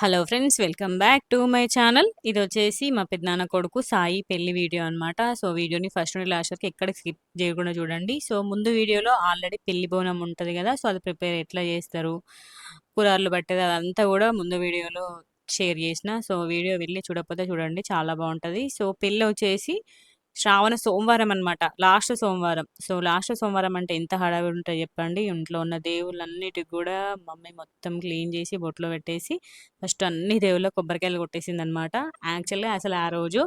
Hello friends welcome back to my channel. ఇది వచ్చేసి మా పెద్దనాన్న కొడుకు సాయి పెళ్ళి వీడియో అనమాట సో వీడియోని ఫస్ట్ నుండి లాస్ట్ వరకు ఎక్కడ స్కిప్ చేయకుండా చూడండి. సో ముందు వీడియోలో ఆల్రెడీ పెళ్ళి బోనం ఉంటుంది కదా సో అది ప్రిపేర్ ఎట్లా చేస్తారు కూరలు పట్టేది అదంతా కూడా ముందు వీడియోలో షేర్ చేసిన. సో వీడియో వెళ్ళి చూడకపోతే చూడండి చాలా బాగుంటుంది. సో పెళ్ళి వచ్చేసి శ్రావణ సోమవారం అనమాట లాస్ట్ సోమవారం. సో లాస్ట్ సోమవారం అంటే ఎంత హడావిడి ఉంటుంది చెప్పండి. ఇంట్లో ఉన్న దేవుళ్ళన్నిటికి కూడా మమ్మీ మొత్తం క్లీన్ చేసి బొట్లో పెట్టేసి ఫస్ట్ అన్ని దేవుళ్ళ కొబ్బరికాయలు కొట్టేసింది అనమాట యాక్చువల్గా అసలు ఆ రోజు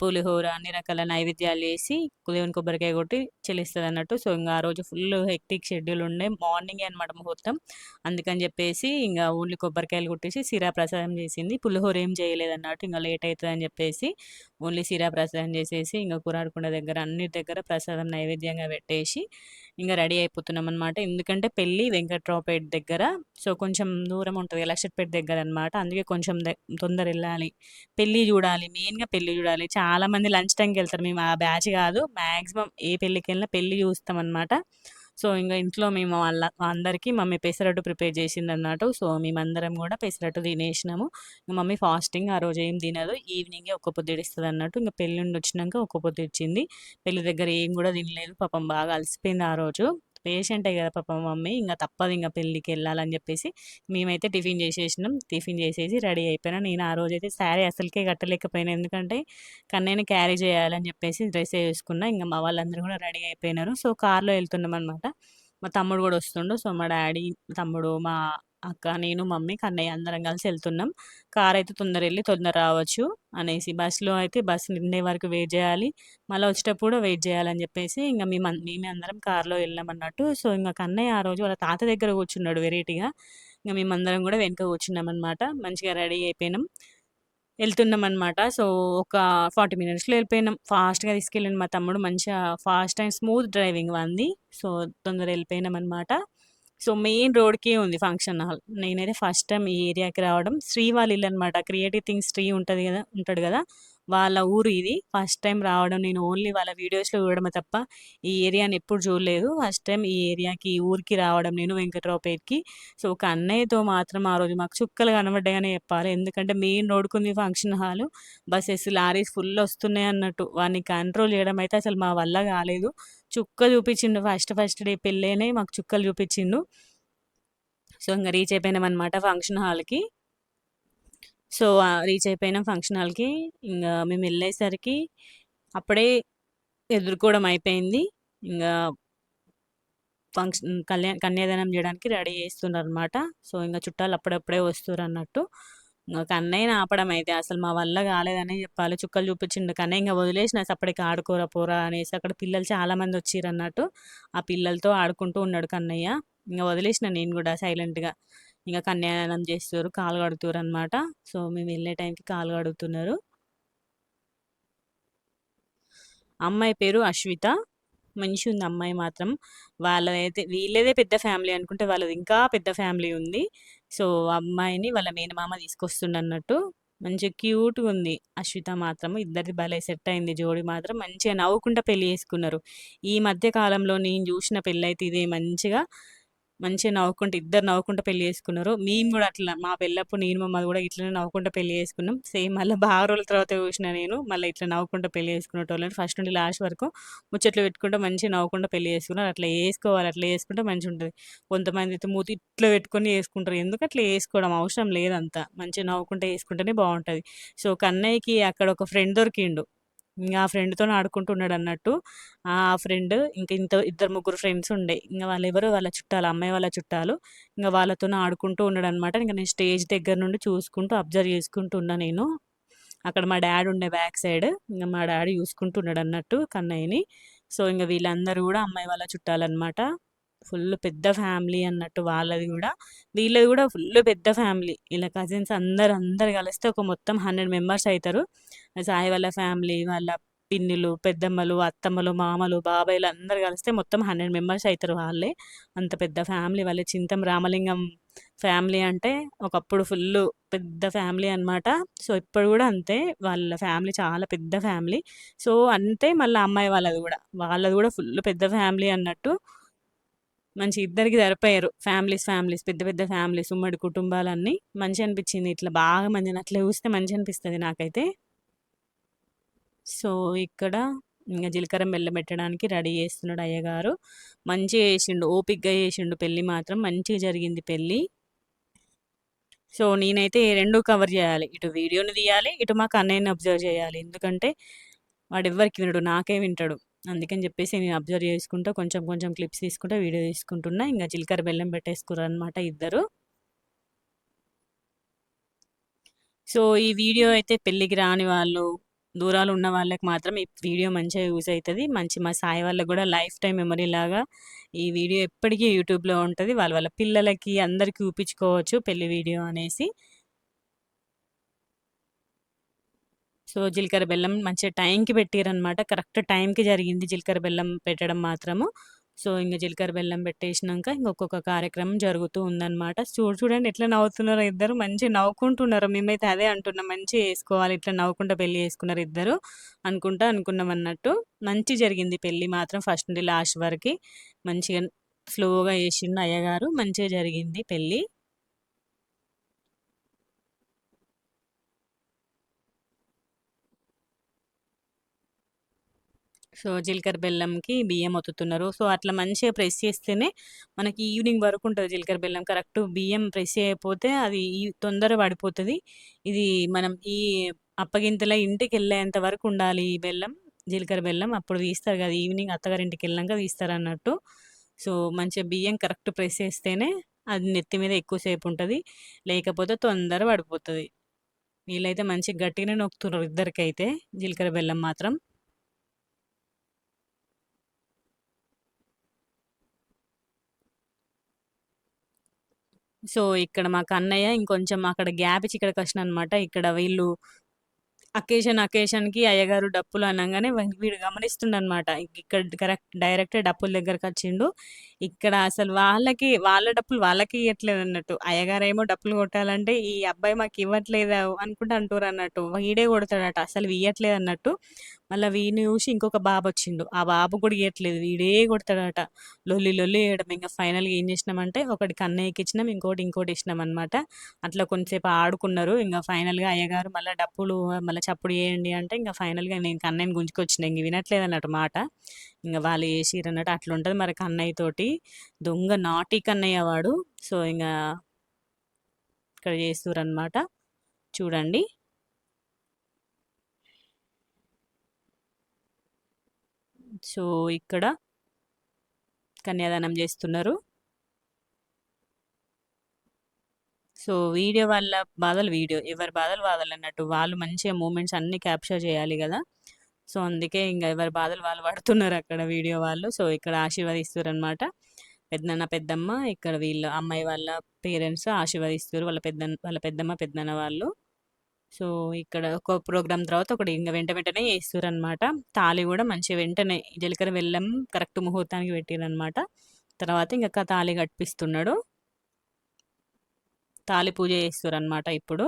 పులిహోర అన్ని రకాల నైవేద్యాలు వేసి దేవుని కొబ్బరికాయ కొట్టి చెల్లిస్తుంది అన్నట్టు. సో ఇంకా ఆ రోజు ఫుల్ హెక్టిక్ షెడ్యూల్ ఉండే మార్నింగే అనమాట ముహూర్తం. అందుకని చెప్పేసి ఇంకా ఓన్లీ కొబ్బరికాయలు కొట్టేసి సిరా ప్రసాదం చేసింది. పులిహోర ఏం చేయలేదు అన్నట్టు ఇంకా లేట్ అవుతుంది అని చెప్పేసి ఓన్లీ సిరా ప్రసాదం చేసేసి ఇంకా కూరాడకుండా దగ్గర అన్ని దగ్గర ప్రసాదం నైవేద్యంగా పెట్టేసి ఇంకా రెడీ అయిపోతున్నాం అనమాట ఎందుకంటే పెళ్ళి వెంకట్రావుపేట దగ్గర. సో కొంచెం దూరం ఉంటుంది లక్షపేట దగ్గర అనమాట అందుకే కొంచెం తొందర వెళ్ళాలి. పెళ్ళి చూడాలి. మెయిన్గా పెళ్ళి చూడాలి. చాలా మంది లంచ్ టైంకి వెళ్తారు. మేము ఆ బ్యాచ్ కాదు. మ్యాక్సిమం ఏ పెళ్ళికి వెళ్ళినా పెళ్ళి చూస్తాం అనమాట సో ఇంకా ఇంట్లో మేము వాళ్ళ అందరికీ మమ్మీ పెసరట్టు ప్రిపేర్ చేసింది అన్నట్టు సో మేమందరం కూడా పెసరట్టు తినేసినాము. మమ్మీ ఫాస్టింగ్ ఆ రోజు ఏం తినదు. ఈవినింగే ఒక్క పొద్దు ఇస్తుంది అన్నట్టు. ఇంకా పెళ్ళి నుండి వచ్చినాక ఒక్క పొద్దు ఇచ్చింది పెళ్ళి దగ్గర ఏం కూడా తినలేదు. పాపం బాగా అలసిపోయింది ఆ రోజు. పేషెంటే కదా పాప మమ్మీ. ఇంకా తప్పదు ఇంకా పెళ్ళికి వెళ్ళాలని చెప్పేసి మేమైతే టిఫిన్ చేసేసినాం. టిఫిన్ చేసేసి రెడీ అయిపోయినా. నేను ఆ రోజు అయితే శారీ అసలుకే కట్టలేకపోయినా. ఎందుకంటే కన్నయ్యని క్యారీ చేయాలని చెప్పేసి డ్రెస్ వేసుకున్నా. ఇంకా మా వాళ్ళందరూ కూడా రెడీ అయిపోయినారు. సో కార్లో వెళ్తున్నాం అనమాట మా తమ్ముడు కూడా వస్తుండు. సో మా డాడీ తమ్ముడు మా అక్క నేను మమ్మీ కన్నయ్య అందరం కలిసి వెళ్తున్నాం. కార్ అయితే తొందర వెళ్ళి తొందర రావచ్చు అనేసి బస్సులో అయితే బస్సు నిండే వరకు వెయిట్ చేయాలి. మళ్ళీ వచ్చేటప్పుడు వెయిట్ చేయాలని చెప్పేసి ఇంకా మేము మేమే అందరం కార్లో వెళ్ళామన్నట్టు సో ఇంకా కన్నయ్య ఆ రోజు వాళ్ళ తాత దగ్గర కూర్చున్నాడు వెరైటీగా. ఇంకా మేమందరం కూడా వెనుక కూర్చున్నాం అనమాట మంచిగా రెడీ అయిపోయినాం. వెళ్తున్నాం అనమాట సో ఒక ఫార్టీ మినిట్స్లో వెళ్ళిపోయినాం. ఫాస్ట్గా తీసుకెళ్ళాను మా తమ్ముడు. మంచిగా ఫాస్ట్ అండ్ స్మూత్ డ్రైవింగ్ అంది సో తొందర వెళ్ళిపోయినాం అనమాట సో మెయిన్ రోడ్కే ఉంది ఫంక్షన్ హాల్. నేనైతే ఫస్ట్ టైం ఈ ఏరియాకి రావడం. శ్రీ వాళ్ళ ఇల్లు అనమాట క్రియేటివ్ థింగ్స్ శ్రీ ఉంటుంది కదా ఉంటాడు కదా వాళ్ళ ఊరు ఇది. ఫస్ట్ టైం రావడం. నేను ఓన్లీ వాళ్ళ వీడియోస్లో చూడడమే తప్ప ఈ ఏరియాని ఎప్పుడు చూడలేదు. ఫస్ట్ టైం ఈ ఏరియాకి ఈ ఊరికి రావడం నేను వెంకట్రావుపేటకి. సో ఒక అన్నయ్యతో మాత్రం ఆ రోజు మాకు చుక్కలు కనబడ్డాయనే చెప్పాలి. ఎందుకంటే main రోడ్కుంది function hall. Buses lorries full వస్తున్నాయి అన్నట్టు. వాడిని కంట్రోల్ చేయడం అయితే అసలు మా వల్ల కాలేదు. చుక్క చూపించిండు ఫస్ట్ ఫస్ట్ డే పెళ్ళేనే మాకు చుక్కలు చూపించిండు. సో ఇంకా రీచ్ అయిపోయినాం అనమాట ఫంక్షన్ హాల్కి సో రీచ్ అయిపోయినాం ఫంక్షన్ హాల్కి ఇంకా మేము వెళ్ళేసరికి అప్పుడే ఎదుర్కోవడం అయిపోయింది. ఇంకా ఫంక్షన్ కళ్యాణ్ కన్యాదానం చేయడానికి రెడీ చేస్తున్నారు అనమాట సో ఇంకా చుట్టాలు అప్పుడప్పుడే వస్తారు అన్నట్టు. ఇంకా కన్నయ్యని ఆపడం అయితే అసలు మా వల్ల కాలేదనే చెప్పాలి. చుక్కలు చూపించిండు కన్నయ్య ఇంకా వదిలేసిన అప్పటికి ఆడుకోరా పోరా అనేసి అక్కడ పిల్లలు చాలా మంది అన్నట్టు. ఆ పిల్లలతో ఆడుకుంటూ ఉన్నాడు కన్నయ్య. ఇంకా వదిలేసిన నేను కూడా సైలెంట్గా ఇంకా కన్యాదానం చేస్తారు కాలు కడుతున్నారు అనమాట సో మేము వెళ్ళే టైంకి కాలు కడుగుతున్నారు. అమ్మాయి పేరు అశ్విత. మంచి ఉంది అమ్మాయి మాత్రం. వాళ్ళదైతే వీళ్ళదే పెద్ద ఫ్యామిలీ అనుకుంటే వాళ్ళది ఇంకా పెద్ద ఫ్యామిలీ ఉంది. సో అమ్మాయిని వాళ్ళ మేనమామ తీసుకొస్తుండన్నట్టు మంచిగా క్యూట్గా ఉంది అశ్విత మాత్రం ఇద్దరిది భలే సెట్ అయింది జోడి మాత్రం మంచిగా నవ్వుకుంటా పెళ్ళి చేసుకున్నారు. ఈ మధ్య కాలంలో నేను చూసిన పెళ్ళి అయితే ఇదే మంచిగా మంచిగా నవ్వుకుంటూ ఇద్దరు నవ్వుకుంటూ పెళ్ళి చేసుకున్నారు. మేము కూడా అట్లా మా పెళ్ళప్పుడు నేను మమ్మల్ని కూడా ఇట్లనే నవ్వుకుంటూ పెళ్ళి చేసుకున్నాం. సేమ్ మళ్ళీ బాగా రోజుల తర్వాత చూసిన నేను మళ్ళీ ఇట్లా నవ్వుకుంటూ పెళ్ళి చేసుకునేటోళ్ళని ఫస్ట్ నుండి లాస్ట్ వరకు ముచ్చట్లు పెట్టుకుంటూ మంచిగా నవ్వుకుంటూ పెళ్ళి చేసుకున్నారు. అట్లా వేసుకోవాలి అట్లా వేసుకుంటే మంచిగా ఉంటుంది. కొంతమంది అయితే మూతి ఇట్లా పెట్టుకొని వేసుకుంటారు ఎందుకు అట్లా వేసుకోవడం అవసరం లేదంతా. మంచిగా నవ్వుకుంటే వేసుకుంటేనే బాగుంటుంది. సో కన్నయ్యకి అక్కడ ఒక ఫ్రెండ్ దొరికిండు. ఇంకా ఆ ఫ్రెండ్తో ఆడుకుంటున్నాడు అన్నట్టు. ఆ ఫ్రెండ్ ఇంకా ఇంత ఇద్దరు ముగ్గురు ఫ్రెండ్స్ ఉండే. ఇంకా వాళ్ళు ఎవరు వాళ్ళ చుట్టాలు అమ్మాయి వాళ్ళ చుట్టాలు ఇంకా వాళ్ళతో ఆడుకుంటూ ఉన్నాడు అనమాట ఇంకా నేను స్టేజ్ దగ్గర నుండి చూసుకుంటూ అబ్జర్వ్ చేసుకుంటున్నా నేను. అక్కడ మా డాడీ ఉండే బ్యాక్ సైడ్ ఇంకా మా డాడీ చూసుకుంటున్నాడు అన్నట్టు కన్నయ్యని. సో ఇంకా వీళ్ళందరూ కూడా అమ్మాయి వాళ్ళ చుట్టాలన్నమాట. ఫుల్ పెద్ద ఫ్యామిలీ అన్నట్టు వాళ్ళది కూడా. వీళ్ళది కూడా ఫుల్ పెద్ద ఫ్యామిలీ. ఇలా కజిన్స్ అందరు అందరు కలిస్తే ఒక మొత్తం హండ్రెడ్ మెంబర్స్ అవుతారు సాయి వాళ్ళ ఫ్యామిలీ వాళ్ళ పిన్నులు పెద్దమ్మలు అత్తమ్మలు మామలు బాబాయ్లు అందరు కలిస్తే మొత్తం హండ్రెడ్ మెంబర్స్ అవుతారు వాళ్ళే. అంత పెద్ద ఫ్యామిలీ వాళ్ళ. చింతం రామలింగం ఫ్యామిలీ అంటే ఒకప్పుడు ఫుల్ పెద్ద ఫ్యామిలీ అనమాట సో ఇప్పుడు కూడా అంతే. వాళ్ళ ఫ్యామిలీ చాలా పెద్ద ఫ్యామిలీ. సో అంతే మళ్ళీ అమ్మాయి వాళ్ళది కూడా. వాళ్ళది కూడా ఫుల్ పెద్ద ఫ్యామిలీ అన్నట్టు మంచి ఇద్దరికి సరిపోయారు. ఫ్యామిలీస్, ఫ్యామిలీస్ పెద్ద పెద్ద ఫ్యామిలీస్ ఉమ్మడి కుటుంబాలన్నీ. మంచిగనిపిచ్చింది. ఇట్లా బాగా మంచి అట్లా చూస్తే మంచిగనిపిస్తది నాకైతే. సో, ఇక్కడ ఇంకా జీలకర్ర బెల్లం పెట్టడానికి రెడీ చేస్తున్నాడు అయ్యగారు. మంచిగా చేసిండు. ఓపిక్గా చేసిండు పెళ్ళి మాత్రం. మంచిగా జరిగింది పెళ్ళి సో, నేనైతే రెండు కవర్ చేయాలి. ఇటు వీడియోని తీయాలి. ఇటు మాకు అన్నయ్యని అబ్జర్వ్ చేయాలి. ఎందుకంటే వాడెవ్వరికి వినడు. నాకే వింటాడు. అందుకని చెప్పేసి నేను అబ్జర్వ్ చేసుకుంటా కొంచెం కొంచెం క్లిప్స్ తీసుకుంటా వీడియో తీసుకుంటున్నా. ఇంకా జీలకర్ర బెల్లం పెట్టేసుకుర్రనమాట ఇద్దరు. సో, ఈ వీడియో అయితే పెళ్ళికి రాని వాళ్ళు, దూరాలు ఉన్న వాళ్ళకి మాత్రం ఈ వీడియో మంచిగా యూజ్ అవుతుంది మంచి మా సాయి వాళ్ళకి కూడా లైఫ్ టైం మెమరీ లాగా ఈ వీడియో ఎప్పటికీ యూట్యూబ్‌లో ఉంటుంది వాళ్ళ వాళ్ళ పిల్లలకి అందరికీ చూపించుకోవచ్చు పెళ్ళి వీడియో అనేసి. సో, జీలకర్ర బెల్లం మంచిగా టైంకి పెట్టిర్రనమాట. కరెక్ట్ టైంకి జరిగింది జీలకర్ర బెల్లం పెట్టడం మాత్రము. సో, ఇంకా జీలకర్ర బెల్లం పెట్టేసినాక ఇంకొక కార్యక్రమం జరుగుతూ ఉందనమాట. చూడు చూడండి ఎట్లా నవ్వుతున్నారో ఇద్దరు. మంచిగా నవ్వుకుంటున్నారు. మేమైతే అదే అంటున్నాం. మంచిగా వేసుకోవాలి ఇట్లా నవ్వుకుంటా పెళ్ళి చేసుకున్నారు ఇద్దరు. అనుకుంటా అనుకున్నాం అన్నట్టు మంచి జరిగింది పెళ్ళి మాత్రం ఫస్ట్ నుండి లాస్ట్ వరకి. మంచిగా స్లోగా వేసిండు అయ్యగారు. మంచిగా జరిగింది పెళ్ళి సో, జీలకర్ర బెల్లంకి బియ్యం ఒత్తుతున్నారు. సో, అట్లా మంచిగా ప్రెస్ చేస్తేనే మనకి ఈవినింగ్ వరకు ఉంటుంది జీలకర్ర బెల్లం. కరెక్ట్ బియ్యం ప్రెస్ చేయకపోతే అది ఈ పడిపోతుంది ఇది మనం ఈ అప్పగింతల ఇంటికెళ్ళేంత వరకు ఉండాలి ఈ బెల్లం. జీలకర్ర బెల్లం. అప్పుడు తీస్తారు కదా! ఈవినింగ్ అత్తగారింటికి వెళ్ళాక తీస్తారు అన్నట్టు సో, మంచిగా బియ్యం కరెక్ట్ ప్రెస్ చేస్తేనే అది నెత్తి మీద ఎక్కువసేపు ఉంటుంది లేకపోతే తొందర పడిపోతుంది వీళ్ళైతే మంచిగా గట్టిగానే నొక్కుతున్నారు ఇద్దరికైతే జీలకర్ర బెల్లం మాత్రం. సో, ఇక్కడ మాకు అన్నయ్య ఇంకొంచెం అక్కడ గ్యాప్ ఇచ్చి ఇక్కడికొచ్చిననమాట. ఇక్కడ వీళ్ళు అకేషన్ అకేషన్‌కి అయ్యగారు డప్పులు అనగానే వీడు గమనిస్తుండనమాట. ఇక్కడ కరెక్ట్ డైరెక్ట్ డప్పుల దగ్గరకచ్చిండు. ఇక్కడ అసలు వాళ్ళకి వాళ్ళ డప్పులు వాళ్ళకి ఇవ్వట్లేదు అన్నట్టు అయ్యగారేమో డప్పులు కొట్టాలంటే ఈ అబ్బాయి మాకు ఇవ్వట్లేదు మాకివ్వట్లేదు అంటారు అన్నట్టు వీడే కొడతాడట. అసలు ఇవ్వట్లేదు అన్నట్టు మళ్ళీ వీడిని చూసి ఇంకొక బాబు వచ్చిండు ఆ బాబు కూడా ఇయ్యట్లేదు. వీడే కొడతాడట. లొల్లి లొల్లి వేయడం ఇంకా ఫైనల్‌గా ఏం చేసినామంటే ఒకటి కన్నయ్యకిచ్చినాం. ఇంకోటి ఇంకోటి ఇచ్చినామనమాట. అట్లా కొంతసేపు ఆడుకున్నారు. ఇంకా ఫైనల్‌గా అయ్యగారు మళ్ళీ డప్పులు మళ్ళీ చప్పుడు వేయండి అంటే ఇంకా ఫైనల్‌గా నేను కన్నయ్యని గుంజుకొచ్చిన. వినట్లేదు అన్నమాట మాట. ఇంకా వాళ్ళు చేసిర్రన్నట్టు. అట్లుంటుంది మరి కన్నయ్య తోటి. దొంగ నాటి కన్నయ్య వాడు. సో, ఇంకా ఇక్కడ చేస్తుర్రనమాట. చూడండి. సో, ఇక్కడ కన్యాదానం చేస్తున్నారు. సో, వీడియో వాళ్ళ బాధలు వీడియో. ఎవరి బాధలు బాధలు అన్నట్టు వాళ్ళు మంచిగా మూమెంట్స్ అన్నీ క్యాప్చర్ చేయాలి కదా సో, అందుకే ఇంకా ఎవరి బాధలు వాళ్ళు పడుతున్నారు అక్కడ వీడియో వాళ్ళు. సో, ఇక్కడ ఆశీర్వదిస్తారు అనమాట పెద్దన్న పెద్దమ్మ ఇక్కడ వీళ్ళ అమ్మాయి వాళ్ళ పేరెంట్స్ ఆశీర్వదిస్తారు వాళ్ళ పెద్ద వాళ్ళ పెద్దమ్మ, పెద్దన్న వాళ్ళు. సో, ఇక్కడ ఒక ప్రోగ్రామ్ తర్వాత ఒకటి ఇంకా వెంట వెంటనే చేస్తుర్రనమాట. తాళి కూడా మంచిగా వెంటనే జీలకర్ర వెళ్ళం కరెక్ట్ ముహూర్తానికి పెట్టిరనమాట తర్వాత ఇంకా తాళి కట్టిపిస్తున్నాడు. తాళి పూజ చేస్తుర్రనమాట ఇప్పుడు.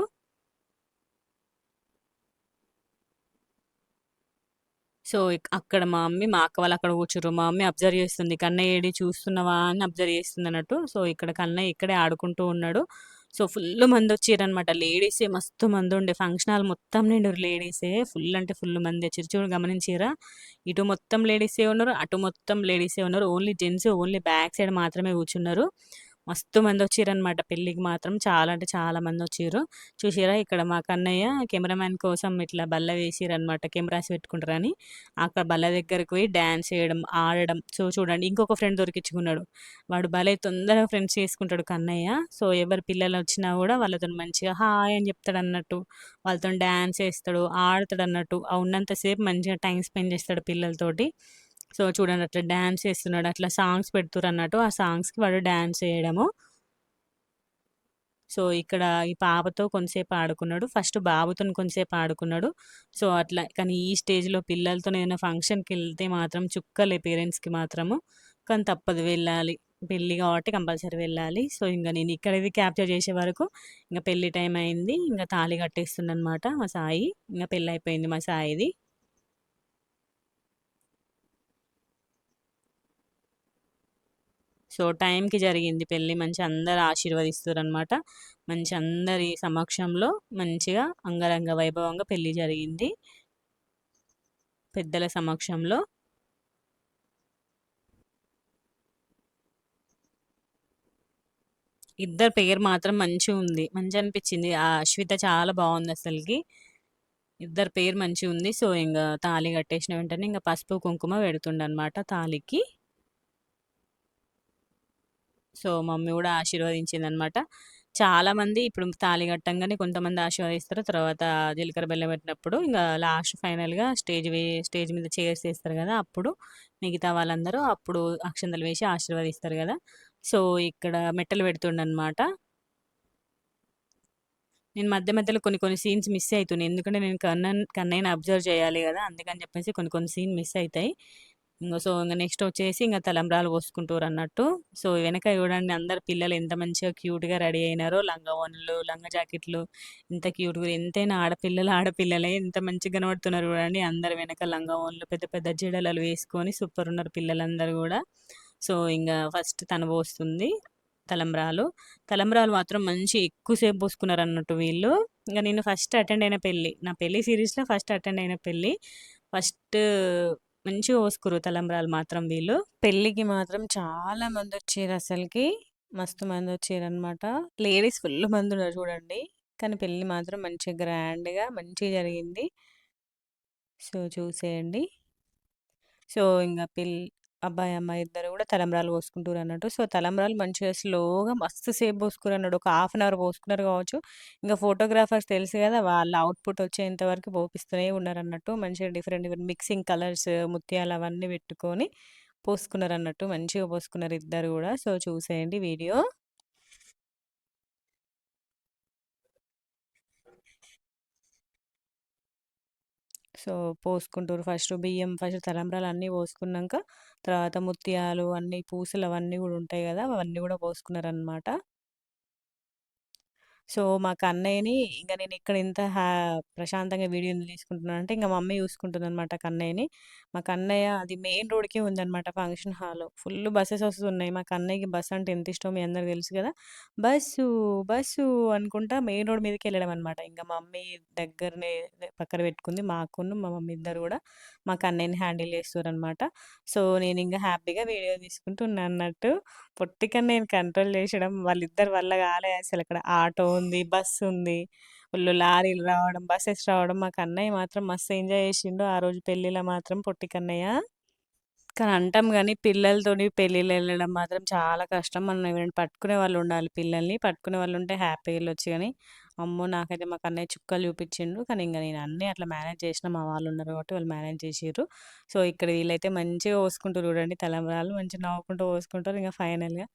సో, అక్కడ మా మమ్మీ, మా అక్క వాళ్ళు అక్కడ కూర్చుర్రు. మా మమ్మీ అబ్జర్వ్ చేస్తుంది. కన్నయ్య ఏడి చూస్తున్నావా అని అబ్జర్వ్ చేస్తుంది అన్నట్టు సో, ఇక్కడ కన్నయ్య ఇక్కడే ఆడుకుంటూ ఉన్నాడు. సో, ఫుల్ మంది వచ్చారనమాట లేడీసే మస్తు మందుండే. ఫంక్షన్ హాల్ మొత్తం నిండిర్రు లేడీసే. ఫుల్ అంటే ఫుల్ మంది వచ్చారు చూడు గమనించారా ఇటు మొత్తం లేడీసే ఉన్నారు. అటు మొత్తం లేడీసే ఉన్నారు. Only gents only back side మాత్రమే కూర్చున్నారు. మస్తు మంది వచ్చారనమాట పెళ్ళికి మాత్రం. చాలా అంటే చాలా మంది వచ్చారు చూసారా ఇక్కడ మా కన్నయ్య కెమెరామ్యాన్ కోసం ఇట్లా బల్ల వేసిర్రనమాట. కెమెరాస్ పెట్టుకుంటారని. అక్కడ బల్ల దగ్గరకు పోయి డ్యాన్స్ చేయడం, ఆడడం. సో, చూడండి ఇంకొక ఫ్రెండ్ దొరికించుకున్నాడు. వాడు భలే తొందరగా ఫ్రెండ్స్ చేసుకుంటాడు కన్నయ్య. సో, ఎవరి పిల్లలొచ్చినా కూడా వాళ్ళతో మంచిగా హాయ్ అని చెప్తాడన్నట్టు. వాళ్ళతోని వాళ్ళతో డ్యాన్స్ ఆడతాడన్నట్టు. ఆడతాడు అన్నట్టు ఉన్నంతసేపు మంచిగా టైం స్పెండ్ చేస్తాడు పిల్లలతోటి. సో, చూడండి అట్లా డ్యాన్స్ చేస్తున్నాడు. అట్లా సాంగ్స్ పెడుతుర్రన్నట్టు. ఆ సాంగ్స్‌కి వాడు డ్యాన్స్ చేయడము. సో, ఇక్కడ ఈ పాపతో కొంతసేపు ఆడుకున్నాడు. ఫస్ట్ బాబుతోని కొంతసేపు ఆడుకున్నాడు. సో, అట్లా కానీ ఈ స్టేజ్‌లో పిల్లలతో ఏదైనా ఫంక్షన్కి వెళ్తే మాత్రం చుక్కలే పేరెంట్స్‌కి మాత్రము. కానీ తప్పదు వెళ్ళాలి. పెళ్ళి కాబట్టి కంపల్సరీ వెళ్ళాలి. సో, ఇంకా నేను ఇక్కడిది క్యాప్చర్ చేసే వరకు ఇంకా పెళ్ళి టైం అయింది. ఇంకా తాళి కట్టేస్తుండనమాట మా సాయి. ఇంకా పెళ్ళి అయిపోయింది మా సాయిది. సో టైంకి జరిగింది. పెళ్ళి మంచి అందరు ఆశీర్వదిస్తారు అనమాట మంచి అందరి సమక్షంలో మంచిగా అంగరంగ వైభవంగా పెళ్ళి జరిగింది. పెద్దల సమక్షంలో. ఇద్దరు పేరు మాత్రం మంచిగా ఉంది. మంచి అనిపించింది. ఆ అశ్విత చాలా బాగుంది అసలుకి. ఇద్దరు పేరు మంచిగా ఉంది. సో ఇంకా తాళి కట్టేసిన వెంటనే ఇంకా పసుపు కుంకుమ పెడుతుండనమాట తాళికి. సో మమ్మీ కూడా ఆశీర్వదించింది అనమాట చాలా మంది ఇప్పుడు తాళి కట్టంగానే కొంతమంది ఆశీర్వదిస్తారు. తర్వాత జీలకర్ర బెల్లం పెట్టినప్పుడు ఇంకా లాస్ట్ ఫైనల్గా స్టేజ్ వే స్టేజ్ మీద చైర్స్ వేస్తారు కదా అప్పుడు. మిగతా వాళ్ళందరూ అప్పుడు అక్షంతలు వేసి ఆశీర్వదిస్తారు కదా. సో ఇక్కడ మెట్టలు పెడుతుండనమాట. నేను మధ్య మధ్యలో కొన్ని కొన్ని సీన్స్ మిస్ అవుతున్నాయి ఎందుకంటే నేను కన్న కన్నయ్యని అబ్జర్వ్ చేయాలి కదా. అందుకని చెప్పేసి కొన్ని కొన్ని సీన్ మిస్ అవుతాయి సో ఇంకా నెక్స్ట్ వచ్చేసి ఇంకా తలంబ్రాలు పోసుకుంటారు అన్నట్టు సో వెనక చూడండి అందరు పిల్లలు ఎంత మంచిగా క్యూట్గా రెడీ అయినారో లంగా ఓన్లు లంగా జాకెట్లు ఇంత క్యూట్గా ఎంతైనా ఆడపిల్లలు ఆడపిల్లలే ఎంత మంచిగా కనబడుతున్నారు చూడండి. అందరు వెనక లంగా ఓన్లు పెద్ద పెద్ద జడలలు వేసుకొని సూపర్ ఉన్నారు పిల్లలందరూ కూడా. సో ఇంకా ఫస్ట్ తను పోస్తుంది తలంబ్రాలు. తలంబ్రాలు మాత్రం మంచి ఎక్కువసేపు పోసుకున్నారు అన్నట్టు వీళ్ళు. ఇంకా నేను ఫస్ట్ అటెండ్ అయిన పెళ్ళి నా పెళ్ళి సిరీస్లో ఫస్ట్ అటెండ్ అయిన పెళ్ళి ఫస్ట్ మంచిగా పోసుకురు తలంబ్రాలు మాత్రం వీళ్ళు. పెళ్ళికి మాత్రం చాలా మంది వచ్చారు అసలుకి. మస్తు మంది వచ్చారు అనమాట లేడీస్ ఫుల్ మంది ఉన్నారు చూడండి. కానీ పెళ్ళి మాత్రం మంచిగా గ్రాండ్గా మంచిగా జరిగింది. సో చూసేయండి. సో ఇంకా పెళ్ళి అబ్బాయి, అమ్మాయి ఇద్దరు కూడా తలంబ్రాలు పోసుకుంటారు అన్నట్టు. సో, తలంబ్రాలు మంచిగా స్లోగా మస్తు సేపు పోసుకురన్నాడు. ఒక హాఫ్ అన్ అవర్ పోసుకున్నారు కావచ్చు. ఇంకా ఫోటోగ్రాఫర్స్ తెలుసు కదా! వాళ్ళ అవుట్‌పుట్ వచ్చేంత వరకు పోపిస్తూనే ఉన్నారన్నట్టు. మంచిగా డిఫరెంట్ డిఫరెంట్ మిక్సింగ్ కలర్స్, ముత్యాలు అవన్నీ పెట్టుకొని పోసుకున్నారన్నట్టు. మంచిగా పోసుకున్నారు ఇద్దరు కూడా. సో, చూసేయండి వీడియో. సో, పోసుకుంటారు ఫస్ట్ బియ్యం ఫస్ట్ తలంబ్రాలు అన్నీ పోసుకున్నాక తర్వాత ముత్యాలు అన్నీ పూసలు అవన్నీ కూడా ఉంటాయి కదా! అవన్నీ కూడా పోసుకున్నారనమాట. సో, మా కన్నయ్యని ఇంక నేను ఇక్కడ ఇంత హ్యా ప్రశాంతంగా వీడియో తీసుకుంటున్నాను అంటే ఇంకా మమ్మీ చూసుకుంటుందనమాట కన్నయ్యని. మా కన్నయ్య అది మెయిన్ రోడ్‌కే ఉందన్నమాట ఫంక్షన్ హాల్ ఫుల్ బస్సెస్ వస్తున్నాయి. మా కన్నయ్యకి బస్ అంటే ఎంత ఇష్టమో మీ అందరికి తెలుసు కదా! బస్సు, బస్సు అనుకుంటా మెయిన్ రోడ్ మీదకి వెళ్ళడం అనమాట. ఇంకా మమ్మీ దగ్గరనే పక్కన పెట్టుకుంది. మా మా మమ్మీ ఇద్దరు కూడా మా కన్నయ్యని హ్యాండిల్ చేస్తుర్రనమాట. సో, నేను ఇంకా హ్యాపీగా వీడియో తీసుకుంటున్నా అన్నట్టు. పొట్టికన్నా నేను కంట్రోల్ చేసడం వాళ్ళిద్దరు వల్ల కాలే అసలక్కడ. ఆటో ఉంది, బస్సు ఉంది. వాళ్ళు లారీలు రావడం, బస్సెస్ రావడం. మా కన్నయ్య మాత్రం మస్తు ఎంజాయ్ చేసిండు. ఆ రోజు పెళ్ళిలో మాత్రం పొట్టి కన్నయ్య. కానీ అంటాం కానీ పిల్లలతోని పెళ్ళిళ్ళెళ్ళడం మాత్రం చాలా కష్టం. మనం ఎవరైనా పట్టుకునే వాళ్ళు ఉండాలి పిల్లల్ని. పట్టుకునే వాళ్ళు ఉంటే హ్యాపీ వెళ్ళొచ్చు కానీ అమ్మో! నాకైతే మా కన్నయ్య చుక్కలు చూపించిండు. కానీ ఇంకా నేను అన్నీ అట్లా మేనేజ్ చేసిన. మా వాళ్ళు ఉన్నారు కాబట్టి వాళ్ళు మేనేజ్ చేసారు సో, ఇక్కడ వీళ్ళైతే మంచిగా పోసుకుంటారు చూడండి తలంబరాలు మంచిగా నవ్వుకుంటూ పోసుకుంటారు. ఇంకా ఫైనల్‌గా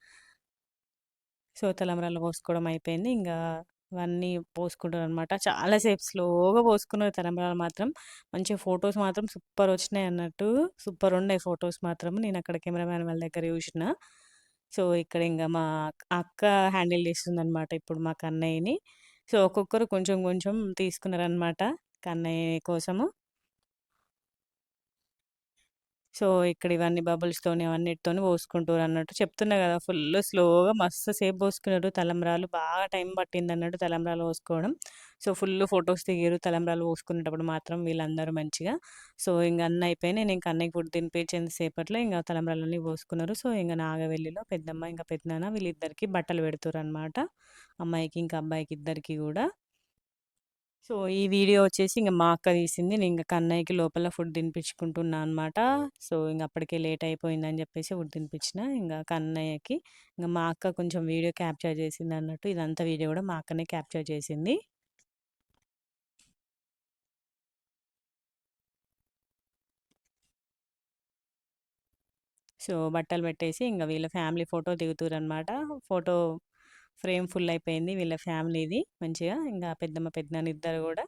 సో, తలంబ్రాలు పోసుకోవడం అయిపోయింది. ఇంకా ఇవన్నీ పోసుకుంటారనమాట. చాలా చాలాసేపు స్లోగా పోసుకున్నారు తలంబ్రాలు మాత్రం. మంచిగా ఫొటోస్ మాత్రం సూపర్ వచ్చినాయి అన్నట్టు. సూపర్ ఉన్నాయి ఫొటోస్ మాత్రం. నేను అక్కడ కెమెరామ్యాన్ వాళ్ళ దగ్గర చూసిన. సో, ఇక్కడ ఇంకా మా అక్క హ్యాండిల్ చేస్తుందనమాట ఇప్పుడు మా కన్నయ్యని. సో, ఒక్కొక్కరు కొంచెం కొంచెం తీసుకున్నారనమాట కన్నయ్య కోసము. సో, ఇక్కడ ఇవన్నీ బబుల్స్‌తోని అవన్నిటితోని పోసుకుంటారన్నట్టు. చెప్తున్నా కదా! ఫుల్ స్లోగా మస్తు సేపు పోసుకున్నారు తలంబ్రాలు. బాగా టైం పట్టింది అన్నట్టు తలంబ్రాలు పోసుకోవడం. సో, ఫుల్ ఫొటోస్ దిగారు తలంబ్రాలు పోసుకునేటప్పుడు మాత్రం వీళ్ళందరూ మంచిగా. సో, ఇంక అన్న అయిపోయి నేను ఇంక అన్నయ్య ఫుడ్ తినిపించేంత సేపట్లో ఇంకా తలంబ్రాలన్నీ పోసుకున్నారు. సో, ఇంక నాగవెల్లిలో పెద్దమ్మ, ఇంకా పెద్దనాన్న వీళ్ళిద్దరికీ బట్టలు పెడుతుర్రనమాట. అమ్మాయికి, ఇంకా అబ్బాయికి ఇద్దరికీ కూడా. సో, ఈ వీడియో వచ్చేసి ఇంకా మా అక్క తీసింది. నేను ఇంకా కన్నయ్యకి లోపల ఫుడ్ తినిపించుకుంటున్నా అనమాట. సో, ఇంక అప్పటికే లేట్ అయిపోయిందని చెప్పేసి ఫుడ్ తినిపించిన. ఇంకా కన్నయ్యకి ఇంకా మా అక్క కొంచెం వీడియో క్యాప్చర్ చేసింది అన్నట్టు ఇదంతా వీడియో కూడా మా అక్కనే క్యాప్చర్ చేసింది. సో, బట్టలు పెట్టేసి ఇంకా వీళ్ళ ఫ్యామిలీ ఫోటో దిగుతారు అనమాట ఫోటో ఫ్రేమ్ ఫుల్ అయిపోయింది వీళ్ళ ఫ్యామిలీది మంచిగా. ఇంకా పెద్దమ్మ, పెద్దనాన్న ఇద్దరు కూడా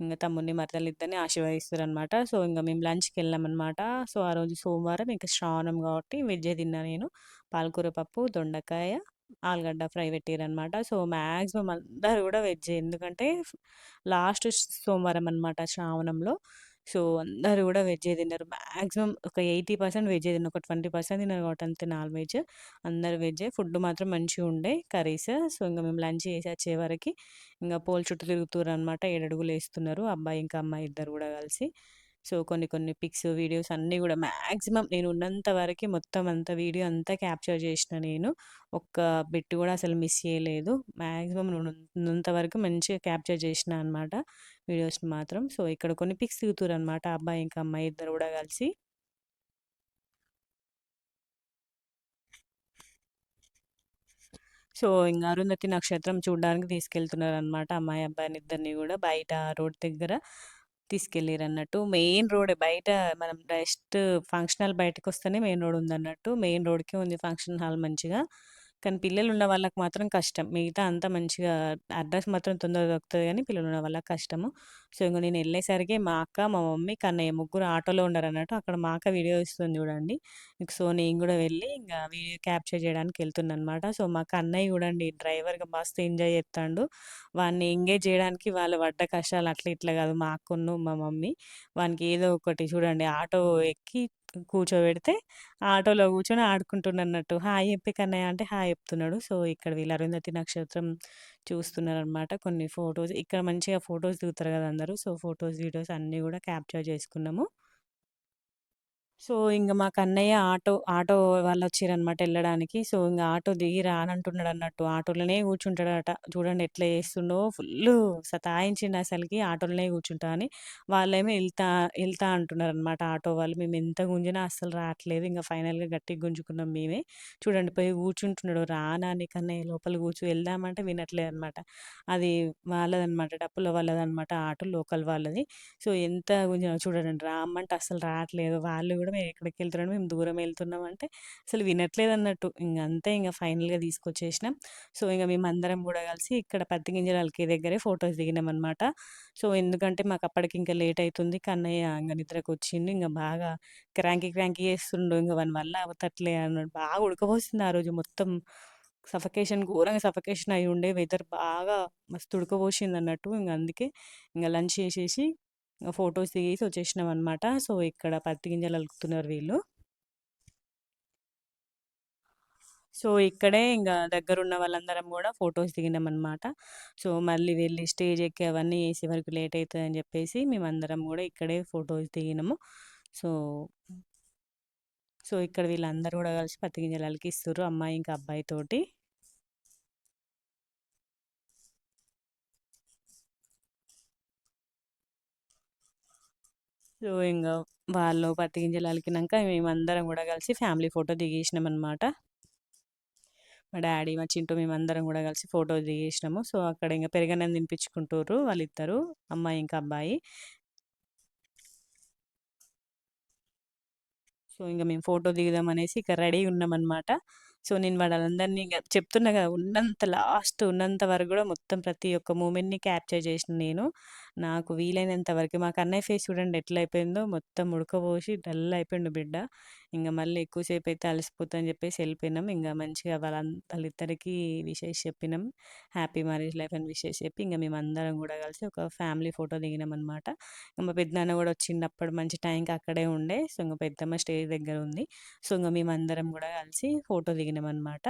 ఇంకా తమ్ముడిని, మరదల్ని ఇద్దరిని ఆశీర్వదిస్తుర్రనమాట. సో, ఇంకా మేము లంచ్కి వెళ్ళామన్నమాట సో, ఆ రోజు సోమవారం ఇంకా శ్రావణం కాబట్టి వెజ్జే తిన్నా నేను. పాలకూర పప్పు, దొండకాయ, ఆలుగడ్డ ఫ్రై పెట్టారనమాట సో, మాక్సిమం అందరు కూడా వెజ్జే. ఎందుకంటే లాస్ట్ సోమవారం అనమాట శ్రావణంలో. సో, అందరూ కూడా వెజ్జే తిన్నారు. మ్యాక్సిమం ఒక 80% వెజ్జే తిన్నారు. ఒక 20% తిన్నారు కాబట్టి అంతే నాన్ వెజ్. అందరు వెజ్జే. ఫుడ్ మాత్రం మంచిగా ఉండే కర్రీస్. సో, ఇంకా మేము లంచ్ చేసి వచ్చేవరకి ఇంకా పోల్ చుట్టూ తిరుగుతుర్రనమాట. ఏడడుగులు వేస్తున్నారు అబ్బాయి ఇంకా అమ్మాయి ఇద్దరు కూడా కలిసి. సో, కొన్ని కొన్ని పిక్స్, వీడియోస్ అన్నీ కూడా మ్యాక్సిమం నేను ఉన్నంత వరకు మొత్తం అంత వీడియో అంతా క్యాప్చర్ చేసిన నేను. ఒక్క బిట్ కూడా అసలు మిస్ చేయలేదు. మ్యాక్సిమం ఉన్నంత వరకు మంచిగా క్యాప్చర్ చేసిన అనమాట వీడియోస్‌ని మాత్రం. సో, ఇక్కడ కొన్ని పిక్స్ దిగుతుర్రనమాట అబ్బాయి ఇంకా అమ్మాయి ఇద్దరు కూడా కలిసి. సో, ఇంకా అరుంధతి నక్షత్రం చూడడానికి తీసుకెళ్తున్నారు అనమాట అమ్మాయి, అబ్బాయిని ఇద్దరిని కూడా బయట రోడ్ దగ్గర తీసుకెళ్ళిరన్నట్టు. మెయిన్ రోడ్ బయట మనం జస్ట్ ఫంక్షన్ హాల్ బయటకొస్తేనే మెయిన్ రోడ్ ఉందన్నట్టు. మెయిన్ రోడ్‌కే ఉంది ఫంక్షన్ హాల్ మంచిగా. కానీ పిల్లలు ఉన్న వాళ్ళకి మాత్రం కష్టం. మిగతా అంతా మంచిగా అడ్రస్ మాత్రం తొందరగా దొరుకుతుంది కానీ పిల్లలు ఉన్న వాళ్ళకి కష్టము. సో, నేను వెళ్ళేసరికి మా అక్క, మా మమ్మీ, కన్నయ్య ముగ్గురు ఆటోలో ఉన్నారన్నట్టు. అక్కడ మా అక్క వీడియో ఇస్తుంది చూడండి. సో, నేను కూడా వెళ్ళి ఇంకా వీడియో క్యాప్చర్ చేయడానికి ఎళ్తున్నా సో, మా కన్నయ్య చూడండి డ్రైవర్‌గా మస్తు ఎంజాయ్ చేస్తాడు వాడిని ఎంగేజ్ చేయడానికి వాళ్ళు పడ్డ కష్టాలు అట్లా ఇట్లా కాదు. మా అక్కను మా మమ్మీ వానికి ఏదో ఒకటి చూడండి ఆటో ఎక్కి కూర్చోబెడితే ఆటోలో కూర్చొని ఆడుకుంటున్నట్టు హాయ్ చెప్పి కన్నయ్య అంటే హాయ్ చెప్తున్నాడు. సో, ఇక్కడ వీళ్ళు అరుంధతి నక్షత్రం చూస్తున్నారనమాట. కొన్ని ఫొటోస్ ఇక్కడ మంచిగా ఫొటోస్ దిగుతారు కదా అందరూ. సో, ఫొటోస్ వీడియోస్ అన్నీ కూడా క్యాప్చర్ చేసుకున్నాము. సో, ఇంక మా కన్నయ్య ఆటో ఆటో వాళ్ళు వచ్చారనమాట వెళ్ళడానికి. సో, ఇంగ ఆటో దిగి రానంటున్నాడన్నట్టు. ఆటోలోనే కూర్చుంటాడట. చూడండి ఎట్లా చేస్తుండో ఫుల్లు సతాయించిండసలకి ఆటోలోనే కూర్చుంటా అని. వాళ్ళేమో ఎళ్తా ఎళ్తా అంటున్నారనమాట ఆటో వాళ్ళు. మేము ఎంత గుంజినా అస్సలు రాట్లేదు. ఇంకా ఫైనల్‌గా గట్టిగా గుంజుకున్నాం మేమే. చూడండి పోయి కూర్చుంటున్నాడు. రా నాని కన్నయ్య లోపల కూర్చో వెళ్దామంటే వినట్లేదనమాట. అది వాళ్ళదనమాట. డప్పుల వాళ్ళదనమాట ఆటో లోకల్ వాళ్ళది. సో, ఎంత గుంజినా చూడండి రామ్మంటే అస్సలు రాట్లేదు. వాళ్ళు కూడా మేము ఎక్కడికి వెళ్తున్నాడు మేము దూరం వెళ్తున్నాం అంటే అసలు వినట్లేదన్నట్టు. ఇంక అంతే ఇంకా ఫైనల్‌గా తీసుకొచ్చేసినాం. సో, ఇంగ మేమందరం కూడా కలిసి ఇక్కడ పత్తి గింజల అల్కే దగ్గరే ఫోటోస్ దిగినామనమాట. సో, ఎందుకంటే మాకు అప్పటికి ఇంకా లేట్ అవుతుంది కన్నయ్య ఇంకా నిద్రకు వచ్చిండు ఇంకా బాగా క్రాంకీ క్రాంకీ చేస్తుండు. ఇంకా వాని వల్ల అవతట్లే అన్నాడు. బాగా ఉడకపోసింది ఆ రోజు మొత్తం సఫకేషన్ ఘోరంగా సఫకేషన్ అయి ఉండే. వెదర్ బాగా మస్తు ఉడకపోసిందన్నట్టు. ఇంకా అందుకే ఇంకా లంచ్ చేసేసి ఫొటోస్ తీసి వచ్చేసినాం అనమాట సో, ఇక్కడ పత్తి గింజలు అలుకుతున్నారు వీళ్ళు. సో, ఇక్కడే ఇంగ దగ్గరున్న వాళ్ళందరం కూడా ఫొటోస్ దిగినాం అనమాట సో, మళ్ళీ వెళ్ళి స్టేజ్ ఎక్కి అవన్నీ వేసే వరకు లేట్ అవుతుంది అని చెప్పేసి మేమందరం కూడా ఇక్కడే ఫొటోస్ దిగినాము. సో సో, ఇక్కడ వీళ్ళందరూ కూడా కలిసి పత్తి గింజలు అలికిస్తారు అమ్మాయి ఇంకా అబ్బాయితోటి. సో, ఇంకా వాళ్ళు పత్తి గింజలు అలికినాక మేమందరం కూడా కలిసి ఫ్యామిలీ ఫోటో దిగేసినాం అనమాట మా డాడీ మా చింటూ మేమందరం కూడా కలిసి ఫోటో దిగేసినాము. సో, అక్కడ ఇంకా పెరుగన్నం తినిపించుకుంటారు వాళ్ళిద్దరు. అమ్మాయి ఇంకా అబ్బాయి. సో, ఇంకా మేము ఫోటో దిగుదాం అనేసి ఇక రెడీ ఉన్నామన్నమాట సో, నేను వాళ్ళందరిని ఇంకా చెప్తున్నా కదా ఉన్నంత లాస్ట్ ఉన్నంత వరకు కూడా మొత్తం ప్రతి ఒక్క మూమెంట్‌ని క్యాప్చర్ చేసిన నేను. నాకు వీలైనంత వరకు మా కన్నయ్య ఫేస్ చూడండి ఎట్లయిపోయిందో మొత్తం ఉడకబోసి డల్ అయిపోయిండు బిడ్డ. ఇంకా మళ్ళీ ఎక్కువసేపు అయితే అలసిపోతా అని వెళ్ళిపోయినాం ఇంకా ఇంగ మంచిగా వాళ్ళ వాళ్ళిద్దరికీ విషెస్ చెప్పినాం. హ్యాపీ మ్యారేజ్ లైఫ్ అని విషెస్ చెప్పి ఇంకా మేము అందరం కూడా కలిసి ఒక ఫ్యామిలీ ఫోటో దిగినాం అనమాట ఇంకా మా పెద్దనాన్న కూడా వచ్చిండు అప్పుడు మంచి టైంకి అక్కడే ఉండే. సో, ఇంకా పెద్దమ్మ స్టేజ్ దగ్గర ఉంది. సో, మేము అందరం కూడా కలిసి ఫోటో దిగినాం అనమాట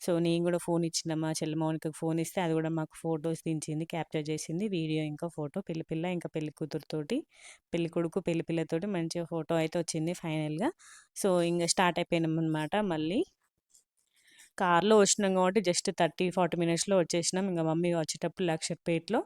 సో, నేను కూడా ఫోన్ ఇచ్చిన మా చెల్లి మౌనికకు ఫోన్ ఇస్తే అది కూడా మాకు ఫోటోస్ దించింది. క్యాప్చర్ చేసింది. వీడియో ఇంకా ఫోటో పెళ్ళి పిల్ల ఇంకా పెళ్ళి కూతురుతోటి, పెళ్ళి కొడుకు, పెళ్ళి పిల్లతోటి మంచిగా ఫోటో అయితే వచ్చింది ఫైనల్‌గా. సో, ఇంకా స్టార్ట్ అయిపోయినామన్నమాట మళ్ళీ. కార్‌లో వచ్చినాం కాబట్టి జస్ట్ 30, 40 మినిట్స్‌లో వచ్చేసినాం. ఇంకా మమ్మీ వచ్చేటప్పుడు లక్షపేటలో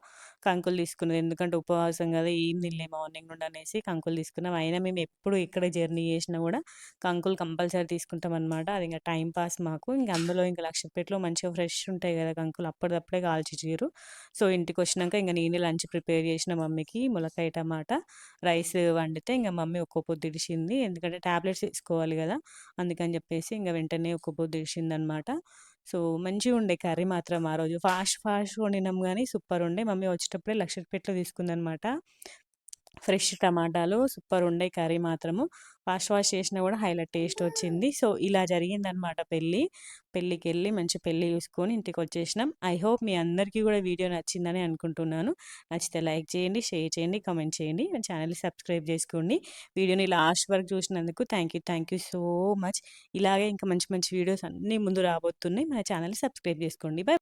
కంకులు తీసుకున్నది. ఎందుకంటే ఉపవాసం కదా ఏం తినలే మార్నింగ్ నుండి అనేసి కంకులు తీసుకున్నాం. అయినా మేము ఎప్పుడు ఇక్కడ జర్నీ చేసినా కూడా కంకులు కంపల్సరీ తీసుకుంటాం అనమాట అది ఇంకా టైం పాస్ మాకు. ఇంకా అందులో ఇంకా లక్షపేటలో మంచిగా ఫ్రెష్ ఉంటాయి కదా కంకులు అప్పటిదప్పుడే చీరు సో, ఇంటికి వచ్చినాక ఇంకా నేనే లంచ్ ప్రిపేర్ చేసిన మమ్మీకి ములకాయ టమాట రైస్ వండితే ఇంకా మమ్మీ ఒక్క పొద్దు ఇడిచింది. ఎందుకంటే టాబ్లెట్స్ తీసుకోవాలి కదా అందుకని చెప్పేసి ఇంకా వెంటనే ఒక్క పొద్దు ఇడిచిందనమాట. సో, మంచిగుండే కర్రీ మాత్రం ఆ రోజు. ఫాస్ట్ ఫాస్ట్‌గా వండినాం కానీ సూపర్ ఉండే. మమ్మీ వచ్చేటప్పుడే లక్షపేటలో తీసుకుందనమాట. ఫ్రెష్ టమాటాలు సూపర్ ఉండే కర్రీ మాత్రము. వాష్ వాష్ చేసినా కూడా హైలైట్ టేస్ట్ వచ్చింది. సో ఇలా జరిగిందనమాట పెళ్ళి. పెళ్ళికి వెళ్ళి మంచి పెళ్ళి చూసుకొని ఇంటికి వచ్చేసినాం ఐ హోప్ మీ అందరికీ కూడా వీడియో నచ్చిందని అనుకుంటున్నాను. నచ్చితే లైక్ చేయండి షేర్ చేయండి కామెంట్ చేయండి. మన ఛానల్ని సబ్స్క్రైబ్ చేసుకోండి. వీడియోని లాస్ట్ వరకు చూసినందుకు thank you thank you so much. ఇలాగే ఇంకా మంచి మంచి వీడియోస్ అన్నీ ముందు రాబోతున్నాయి. మన ఛానల్ని సబ్స్క్రైబ్ చేసుకోండి. బై